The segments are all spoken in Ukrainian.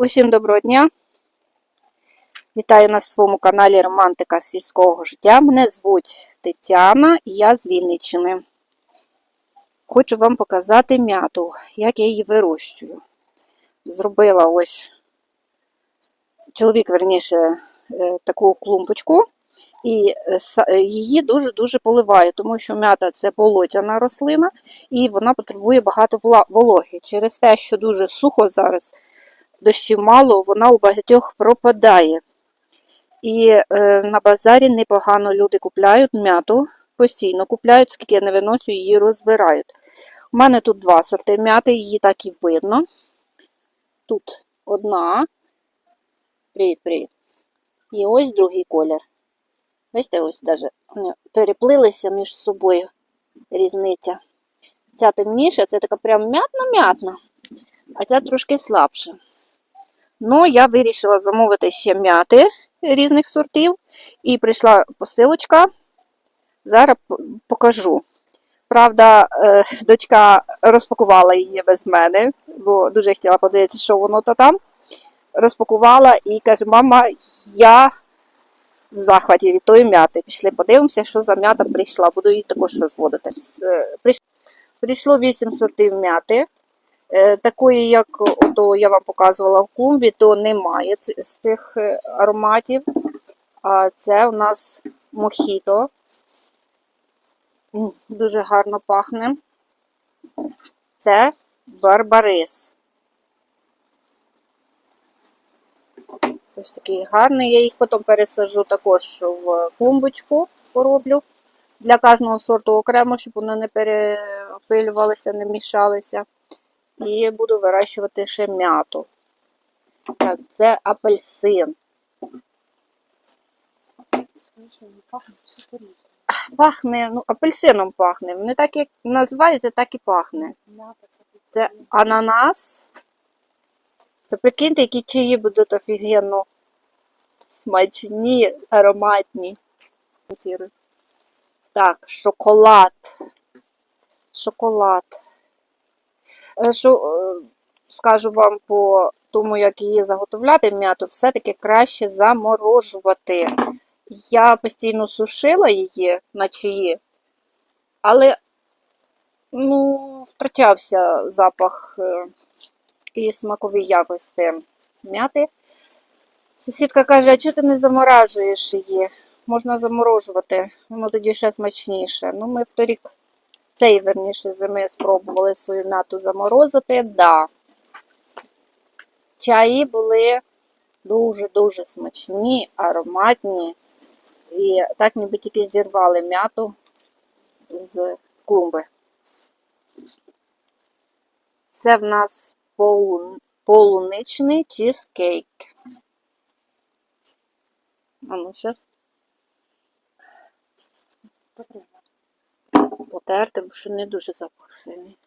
Усім доброго дня! Вітаю на своєму каналі Романтика сільського життя. Мене звуть Тетяна і я з Вінниччини. Хочу вам показати м'яту, як я її вирощую. Зробила ось чоловік, верніше, е, таку клумбочку, і е, її дуже-дуже поливаю, тому що м'ята це болотяна рослина, і вона потребує багато вологи. Через те, що дуже сухо зараз дощів мало, вона у багатьох пропадає. І е, на базарі непогано люди купляють м'яту, постійно купляють, скільки я не виносю, її розбирають. У мене тут два сорти м'яти, її так і видно. Тут одна. Привіт, привіт. І ось другий колір. Бачите, ось вони переплилися між собою різниця. Ця темніша, це така прям м'ятна-м'ятна, а ця трошки слабша. Ну, я вирішила замовити ще м'яти різних сортів. І прийшла посилочка. Зараз покажу. Правда, е, дочка розпакувала її без мене, бо дуже хотіла подивитися, що воно то там. Розпакувала і каже: мама, я в захваті від тої м'яти. Пішли подивимося, що за м'ята прийшла. Буду її також розводити. Е, прийш- Прийшло 8 сортів м'яти. Е, Такої, як ото я вам показувала в клумбі, то немає з цих е, ароматів. А це у нас мохіто. Дуже гарно пахне. Це барбарис. Ось такий гарний. Я їх потім пересаджу також в клумбочку, пороблю. Для кожного сорту окремо, щоб вони не перепилювалися, не мішалися. І буду вирощувати ще м'яту. Так, це апельсин. Пахне, ну, апельсином пахне. Вони так як називаються, так і пахне. Це ананас. Це прикиньте, які чаї будуть офігенно смачні, ароматні. Так, шоколад. Шоколад. Е, Що, е, скажу вам по тому, як її заготовляти м'яту, все-таки краще заморожувати. Я постійно сушила її на чаї, але ну, втрачався запах е, і смакові якості м'яти. Сусідка каже, а чого ти не заморажуєш її? Можна заморожувати, воно тоді ще смачніше. Ну, ми вторік цей верніше зими спробували свою м'яту заморозити. Да. Чаї були дуже-дуже смачні, ароматні. І так ніби тільки зірвали м'яту з клумби. Це в нас полу... полуничний чизкейк. А ну, зараз потерти, бо що не дуже запах сильний.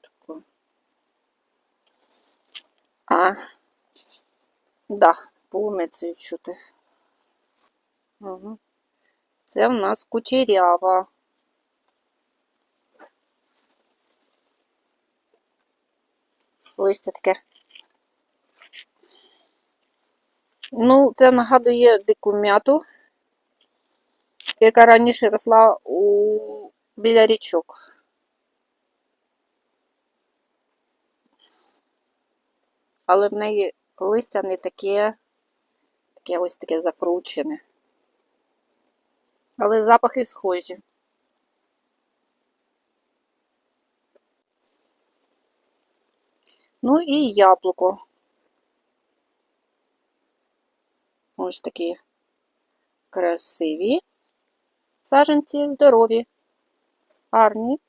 Тако. А, да, полуницею чути. Угу. Це в нас кучерява. Листя таке. Ну, це нагадує дику м'яту, яка раніше росла у... біля річок. Але в неї листя не таке, таке ось таке закручене. Але запахи схожі. Ну і яблуко. Ось такі красиві саджанці, здорові, гарні.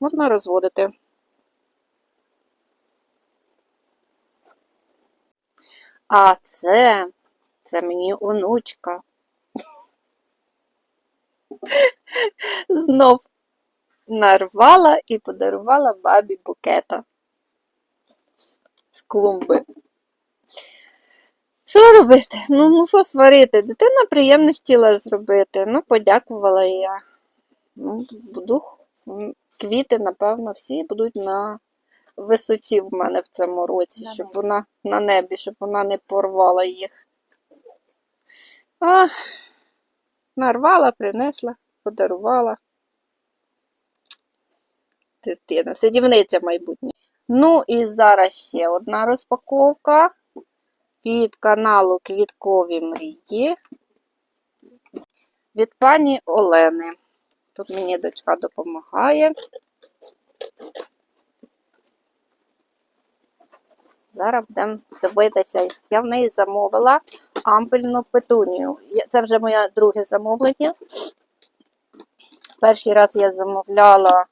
Можна розводити. А це, це мені онучка. Знов нарвала і подарувала бабі букета з клумби. Що робити? Ну, ну що сварити? Дитина приємно хотіла зробити. Ну, подякувала я. Ну, буду квіти, напевно, всі будуть на висоті в мене в цьому році, На щоб небі. вона на небі, щоб вона не порвала їх. А, нарвала, принесла, подарувала. Дитина, сидівниця майбутня. Ну і зараз ще одна розпаковка від каналу Квіткові мрії від пані Олени. Тут мені дочка допомагає. Зараз будемо дивитися. Я в неї замовила ампельну петунію. Це вже моє друге замовлення. Перший раз я замовляла,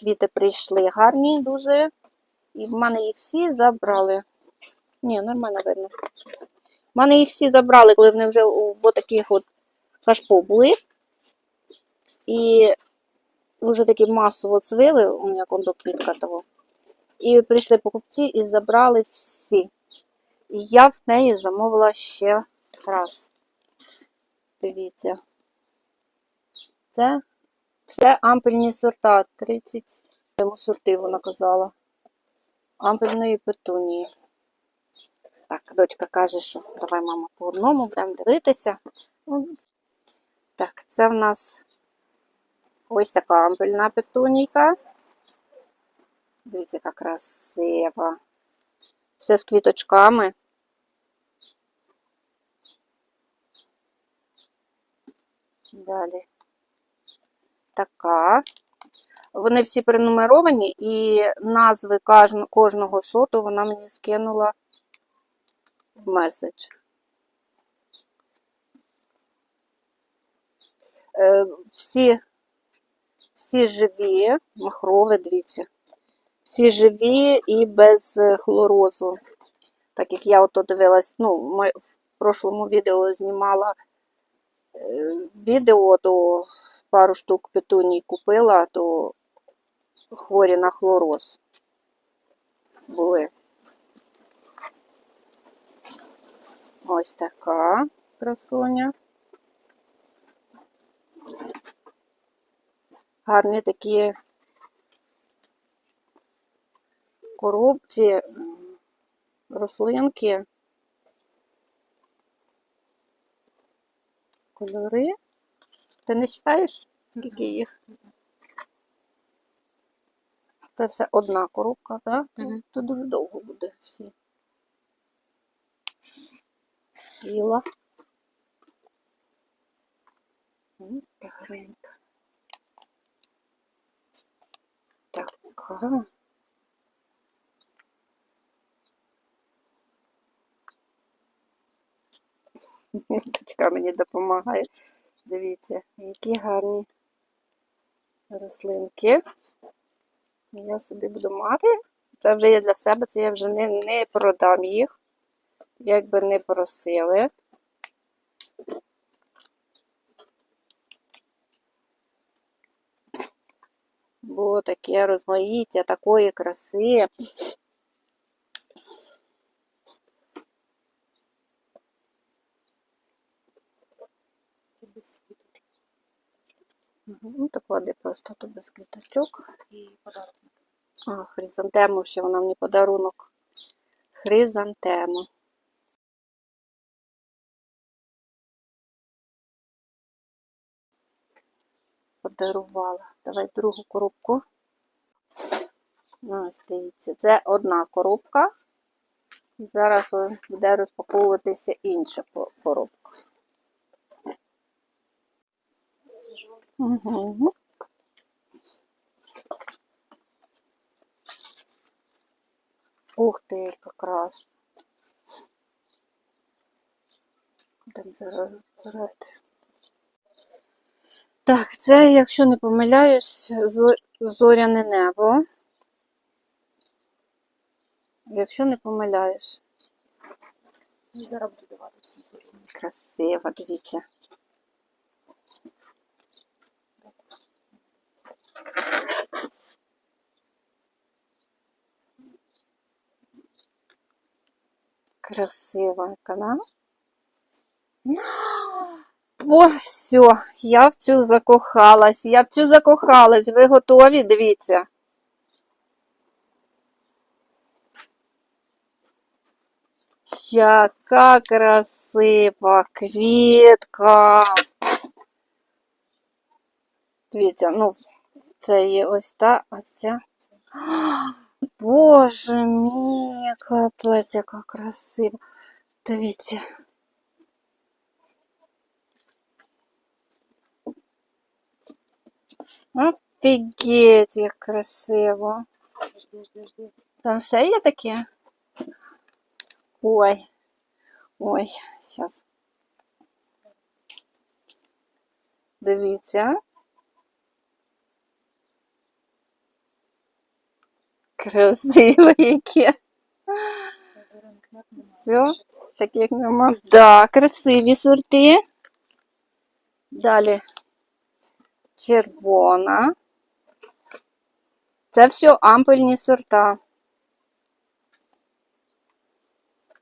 квіти прийшли гарні дуже. І в мене їх всі забрали. Ні, нормально видно. В мене їх всі забрали, коли вони вже у таких от кашпо були. І вже такі масово цвіли, у мене кондоквітка того. І прийшли покупці і забрали всі. І я в неї замовила ще раз. Дивіться. Це все ампельні сорта. 30 йому сорти вона казала. Ампельної петунії. Так, дочка каже, що давай, мама, по одному будемо дивитися. Ну, Так, це в нас ось така ампельна петунійка. Дивіться, яка красива. Все з квіточками. Далі. Така. Вони всі пронумеровані, і назви кожного сорту вона мені скинула меседж. Е, Всі, всі живі, махрові, дивіться. Всі живі і без е, хлорозу. Так як я ото дивилась, ну, в прошлому відео знімала е, відео, то пару штук петуній купила, то хворі на хлороз були. Ось така красуня. Гарні такі коробці, рослинки, кольори. Ти не читаєш, скільки їх? Це все одна коробка, так? Мгм. То дуже довго буде всі. Біла. М, та гарненька. Така. Дочка мені допомагає. Дивіться, які гарні рослинки. Я собі буду мати. Це вже є для себе, це я вже не, не продам їх, як би не просили. Бо таке розмаїття такої краси. Ну, то клади просто тут без квіточок. І подарунок. А, хризантему ще вона мені подарунок. Хризантему. Подарувала. Давай другу коробку. Ось, дивіться, це одна коробка. Зараз буде розпаковуватися інша коробка. Угу. Ух ти, красна. Будемо зараз вперед. Так, це, якщо не помиляюсь, зоряне небо. Якщо не помиляюсь. Ну, зараз буду давати всі зорі. Красиво, дивіться. Красива яка, Бо все, я в цю закохалась, я в цю закохалась, ви готові? Дивіться. Яка красива квітка. Дивіться, ну, це є ось та, а ця. Боже мій, капець, яка красива. Дивіться. Офігеть, як красиво. Жди, жди, жди. Там ще є таке? Ой. Ой, зараз. Дивіться. Красиве яке. Все, Зоринка, як немає. Всьо? Таких нема. Да, красиві сорти. Далі Червона. Це все ампельні сорта.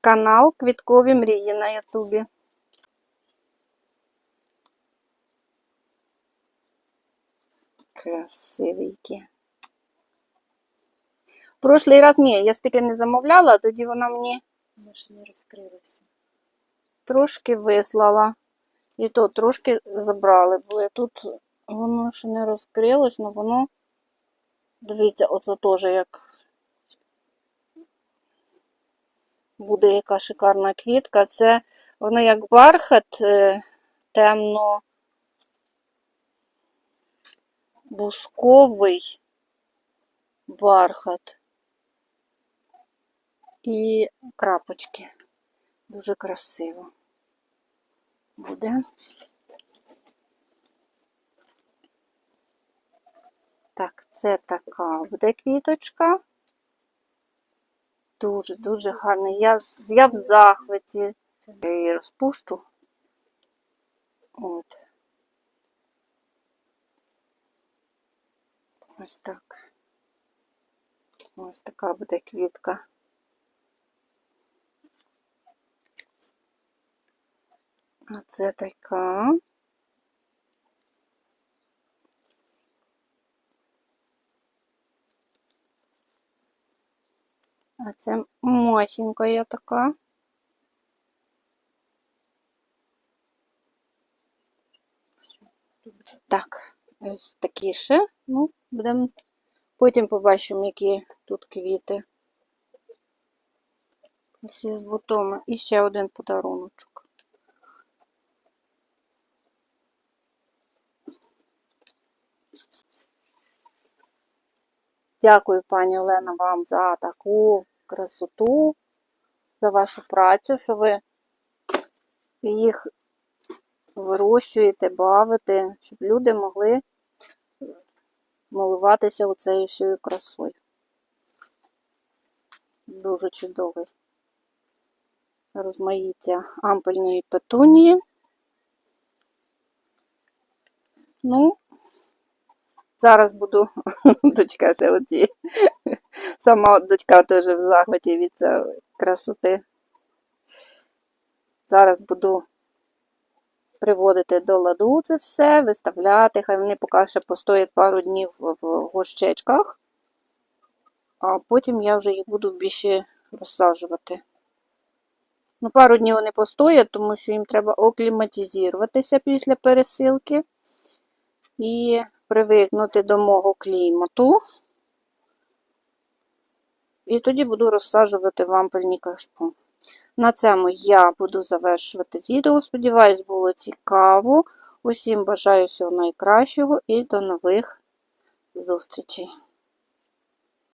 Канал Квіткові мрії на Ютубі. Красивенькі. Прошлий раз ні, я стільки не замовляла, тоді вона мені ще не розкрилася. трошки вислала. І то трошки забрали, бо я тут воно ще не розкрилось, але воно, дивіться, оце теж як буде яка шикарна квітка. Це воно як бархат е, темно бусковий бархат і крапочки. Дуже красиво буде. Так, це така буде квіточка. Дуже-дуже гарна. Я, я в захваті. Я її розпущу. От. Ось так. Ось така буде квітка. А це така. А це мощенька така. Так, ось такі ще. Ну, будемо потім побачимо, які тут квіти. Всі з бутоми. І ще один подаруночок. Дякую, пані Олена, вам за таку красоту, за вашу працю, що ви їх вирощуєте, бавите, щоб люди могли милуватися оцею всією красою. Дуже чудовий розмаїття ампельної петунії. Ну, зараз буду, дочка ще оці, сама дочка теж в захваті від цієї красоти. Зараз буду приводити до ладу це все, виставляти, хай вони поки ще постоять пару днів в горщечках, а потім я вже їх буду більше розсаджувати. Ну, пару днів вони постоять, тому що їм треба окліматизуватися після пересилки і привикнути до мого клімату. І тоді буду розсаджувати в ампельні кашпо. На цьому я буду завершувати відео. Сподіваюсь, було цікаво. Усім бажаю всього найкращого і до нових зустрічей.